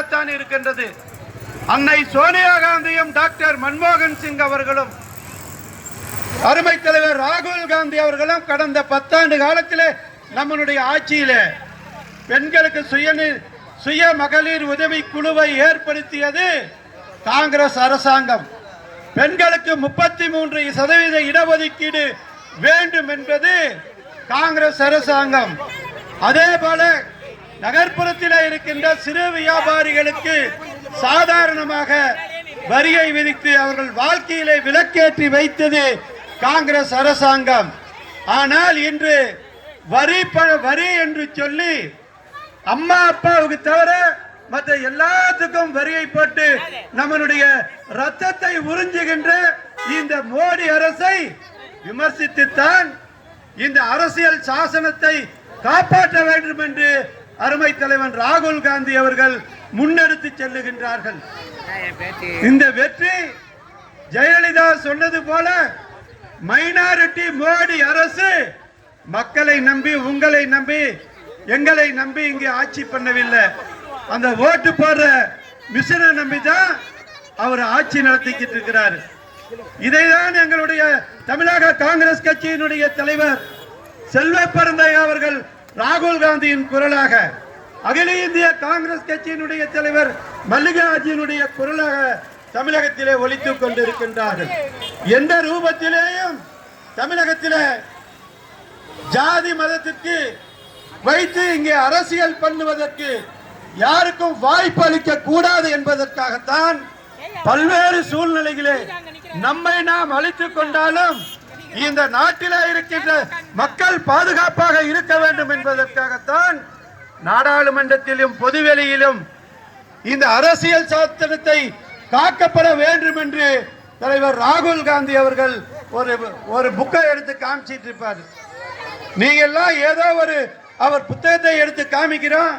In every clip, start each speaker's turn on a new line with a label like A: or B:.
A: எதிராகத்தான் இருக்கின்றது. அன்னை சோனியா காந்தியும் டாக்டர் மன்மோகன் சிங் அவர்களும் அருமை தலைவர் ராகுல் காந்தி அவர்களும் கடந்த பத்தாண்டு காலத்திலே நம்மளுடைய ஆட்சியிலே பெண்களுக்கு சுய சுய மகளிர் உதவி குழுவை ஏற்படுத்தியது காங்கிரஸ் அரசாங்கம். பெண்களுக்கு முப்பத்தி மூன்று சதவீத இடஒதுக்கீடு வேண்டும் என்பது காங்கிரஸ் அரசாங்கம். அதே போல நகர்ப்புறத்தில் இருக்கின்ற சிறு வியாபாரிகளுக்கு சாதாரணமாக வரியை விதித்து அவர்கள் வாழ்க்கையிலே விலக்கேற்றி வைத்தது காங்கிரஸ் அரசாங்கம். ஆனால் இன்று வரி ப- வரி என்று சொல்லி அம்மா அப்பாவுக்கு தவிர மற்ற எல்லாத்துக்கும் வரியை போட்டு நம்மளுடைய ரத்தத்தை உறிஞ்சுகின்ற இந்த மோடி அரசை விமர்சித்துத்தான் இந்த அரசியல் சாசனத்தை காப்பாற்ற வேண்டும் என்று அருமை தலைவன் ராகுல் காந்தி அவர்கள் முன்னெடுத்து செல்லுகின்றார்கள். இந்த வெற்றி ஜெயலலிதா சொன்னது போல மைனாரிட்டி மோடி அரசு மக்களை நம்பி உங்களை நம்பி எங்களை நம்பி இங்கே ஆட்சி பண்ணவில்லை. அந்த ஓட்டு போடுற மிஷனை நம்பி தான் அவர் ஆட்சி நடத்திக்கிட்டு இருக்கிறார். இதைதான் எங்களுடைய தமிழக காங்கிரஸ் கட்சியினுடைய தலைவர் செல்வ பெருந்தை அவர்கள் ராகுல் காந்தியின் குரலாக அகில இந்திய காங்கிரஸ் கட்சியினுடைய தலைவர் மல்லிகார்ஜுனுடைய குரலாக தமிழகத்திலே ஒழித்துக் கொண்டிருக்கின்றார்கள். எந்த ரூபத்திலேயும் தமிழகத்திலே ஜாதி மதத்திற்கு வைத்து இங்கே அரசியல் பண்ணுவதற்கு யாருக்கும் வாய்ப்பு அளிக்க கூடாது என்பதற்காகத்தான் பல்வேறு சூழ்நிலைகளே நம்மை நாம் அழித்துக் கொண்டாலும் இந்த நாட்டிலே இருக்கின்ற மக்கள் பாதுகாப்பாக இருக்க வேண்டும் என்பதற்காகத்தான் நாடாளுமன்றத்திலும் பொதுவெளியிலும் இந்த அரசியல் சாத்திரத்தை காக்கப்பட வேண்டும் என்று தலைவர் ராகுல் காந்தி அவர்கள் ஒரு ஒரு புக்கை எடுத்து காமிச்சிட்டு இருப்பார். நீங்க எல்லாம் ஏதோ ஒரு அவர் புத்தகத்தை எடுத்து காமிக்கிறோம்.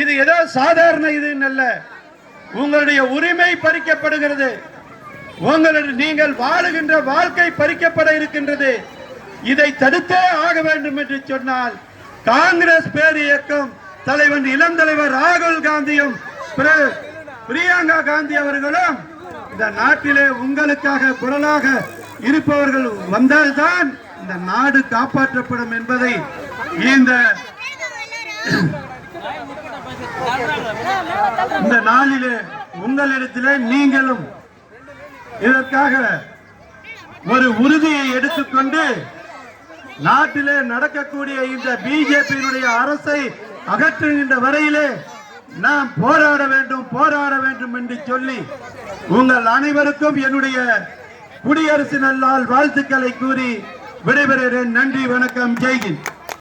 A: இது ஏதோ சாதாரண இதுன்னு அல்ல. உங்களுடைய உரிமை பறிக்கப்படுகிறது. உங்களது நீங்கள் வாழுகின்ற வாழ்க்கை பறிக்கப்பட இருக்கின்றது. இதை தடுத்தே ஆக வேண்டும் என்று சொன்னால் காங்கிரஸ் பேர் இயக்கம் தலைவன் இளம் தலைவர் ராகுல் காந்தியும் பிரியங்கா காந்தி அவர்களும் இந்த நாட்டிலே உங்களுக்காக குரலாக இருப்பவர்கள் வந்தால்தான் இந்த நாடு காப்பாற்றப்படும் என்பதை இந்த இந்த நாளிலே உங்களிடத்திலே நீங்களும் இதற்காக ஒரு உறுதியை எடுத்துக்கொண்டு நாட்டிலே நடக்கக்கூடிய இந்த பிஜேபியினுடைய அரசை அகற்றுகின்ற வரையிலே நாம் போராட வேண்டும் போராட வேண்டும் என்று சொல்லி உங்கள் அனைவருக்கும் என்னுடைய குடியரசு நல்லால் வாழ்த்துக்களை கூறி விடைபெறுகிறேன். நன்றி வணக்கம். ஜெய்கின்